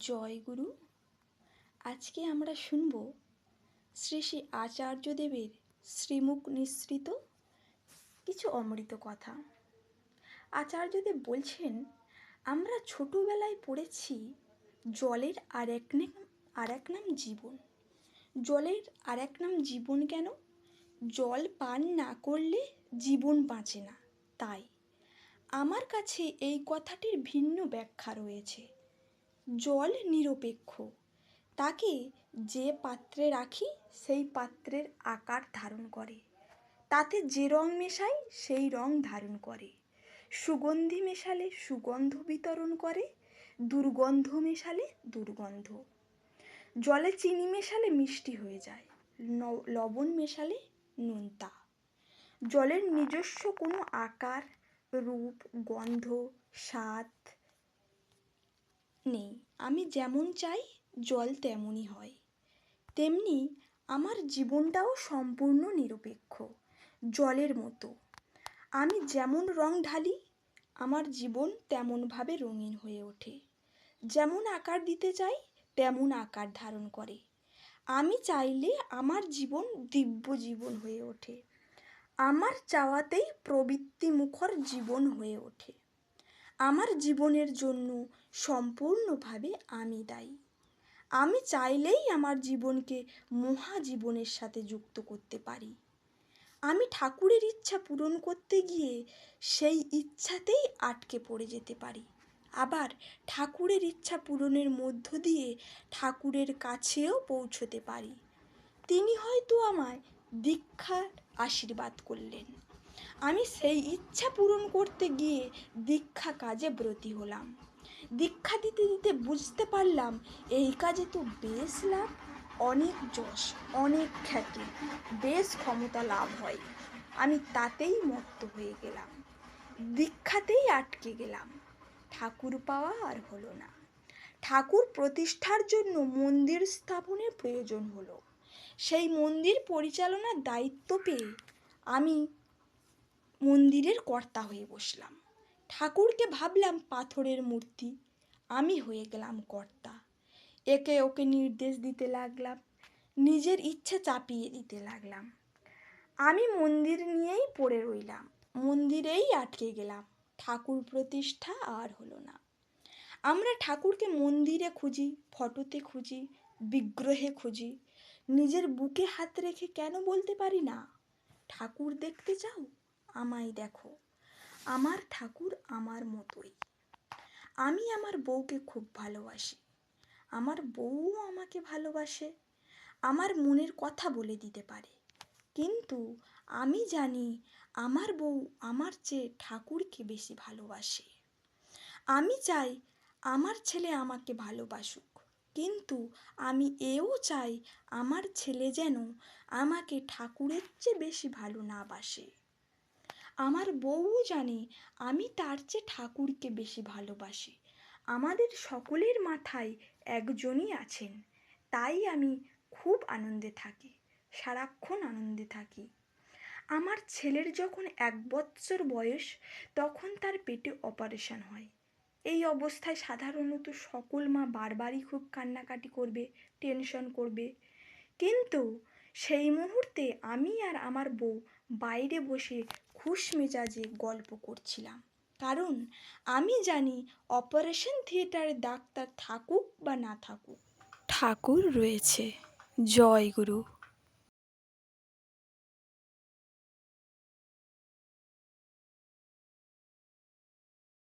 জয় গুরু। আজকে আমরা শুনব শ্রী শ্রী আচার্যদেবের শ্রীমুখ নিঃসৃত কিছু অমৃত কথা। আচার্যদেব বলছেন, আমরা ছোটোবেলায় পড়েছি জলের আর এক নাম, আর এক নাম জীবন। জলের আর এক নাম জীবন কেন? জল পান না করলে জীবন বাঁচে না। তাই আমার কাছে এই কথাটির ভিন্ন ব্যাখ্যা রয়েছে। জল নিরপেক্ষ। তাকে যে পাত্রে রাখি, সেই পাত্রের আকার ধারণ করে। তাতে যে রং মেশাই, সেই রং ধারণ করে। সুগন্ধি মেশালে সুগন্ধ বিতরণ করে, দুর্গন্ধ মেশালে দুর্গন্ধ। জলে চিনি মেশালে মিষ্টি হয়ে যায় লবণ মেশালে নোনতা। জলের নিজস্ব কোনো আকার, রূপ, গন্ধ, স্বাদ নেই। আমি যেমন চাই, জল তেমনই হয়। তেমনি আমার জীবনটাও সম্পূর্ণ নিরপেক্ষ, জলের মতো। আমি যেমন রং ঢালি, আমার জীবন তেমনভাবে রঙিন হয়ে ওঠে। যেমন আকার দিতে চাই, তেমন আকার ধারণ করে। আমি চাইলে আমার জীবন দিব্য জীবন হয়ে ওঠে। আমার চাওয়াতেই প্রবৃত্তি মুখর জীবন হয়ে ওঠে। আমার জীবনের জন্য সম্পূর্ণভাবে আমি দায়ী। আমি চাইলেই আমার জীবনকে মহাজীবনের সাথে যুক্ত করতে পারি। আমি ঠাকুরের ইচ্ছা পূরণ করতে গিয়ে সেই ইচ্ছাতেই আটকে পড়ে যেতে পারি। আবার ঠাকুরের ইচ্ছা পূরণের মধ্য দিয়ে ঠাকুরের কাছেও পৌঁছতে পারি। তিনি হয়তো আমায় দীক্ষার আশীর্বাদ করলেন। আমি সেই ইচ্ছা পূরণ করতে গিয়ে দীক্ষা কাজে ব্রতী হলাম। দীক্ষা দিতে দিতে বুঝতে পারলাম, এই কাজে তো বেশ লাভ, অনেক যশ, অনেক খ্যাতি, বেশ ক্ষমতা লাভ হয়। আমি তাতেই মত্ত হয়ে গেলাম, দীক্ষাতেই আটকে গেলাম। ঠাকুর পাওয়া আর হলো না। ঠাকুর প্রতিষ্ঠার জন্য মন্দির স্থাপনের প্রয়োজন হলো। সেই মন্দির পরিচালনার দায়িত্ব পেয়ে আমি মন্দিরের কর্তা হয়ে বসলাম। ঠাকুরকে ভাবলাম পাথরের মূর্তি। আমি হয়ে গেলাম কর্তা। একে ওকে নির্দেশ দিতে লাগলাম। নিজের ইচ্ছে চাপিয়ে দিতে লাগলাম। আমি মন্দির নিয়েই পড়ে রইলাম। মন্দিরেই আটকে গেলাম। ঠাকুর প্রতিষ্ঠা আর হলো না। আমরা ঠাকুরকে মন্দিরে খুঁজি, ফটোতে খুঁজি, বিগ্রহে খুঁজি। নিজের বুকে হাত রেখে কেন বলতে পারি না? ঠাকুর দেখতে চাও? আমায় দেখো। আমার ঠাকুর আমার মতোই। আমি আমার বউকে খুব ভালোবাসি। আমার বউও আমাকে ভালোবাসে। আমার মনের কথা বলে দিতে পারে। কিন্তু আমি জানি আমার বউ আমার চেয়ে ঠাকুরকে বেশি ভালোবাসে। আমি চাই আমার ছেলে আমাকে ভালোবাসুক। কিন্তু আমি এও চাই আমার ছেলে যেন আমাকে ঠাকুরের চেয়ে বেশি ভালো না বাসে। আমার বউও জানে আমি তার চেয়ে ঠাকুরকে বেশি ভালোবাসি। আমাদের সকলের মাথায় একজনই আছেন। তাই আমি খুব আনন্দে থাকি, সারাক্ষণ আনন্দে থাকি। আমার ছেলের যখন এক বৎসর বয়স, তখন তার পেটে অপারেশন হয়। এই অবস্থায় সাধারণত সকল মা বারবারই খুব কান্নাকাটি করবে, টেনশন করবে। কিন্তু সেই মুহূর্তে আমি আর আমার বউ বাইরে বসে খুশ মেজাজে গল্প করছিলাম। কারণ আমি জানি অপারেশন থিয়েটারে ডাক্তার থাকুক বা না থাকুক। ঠাকুর রয়েছে। জয় গুরু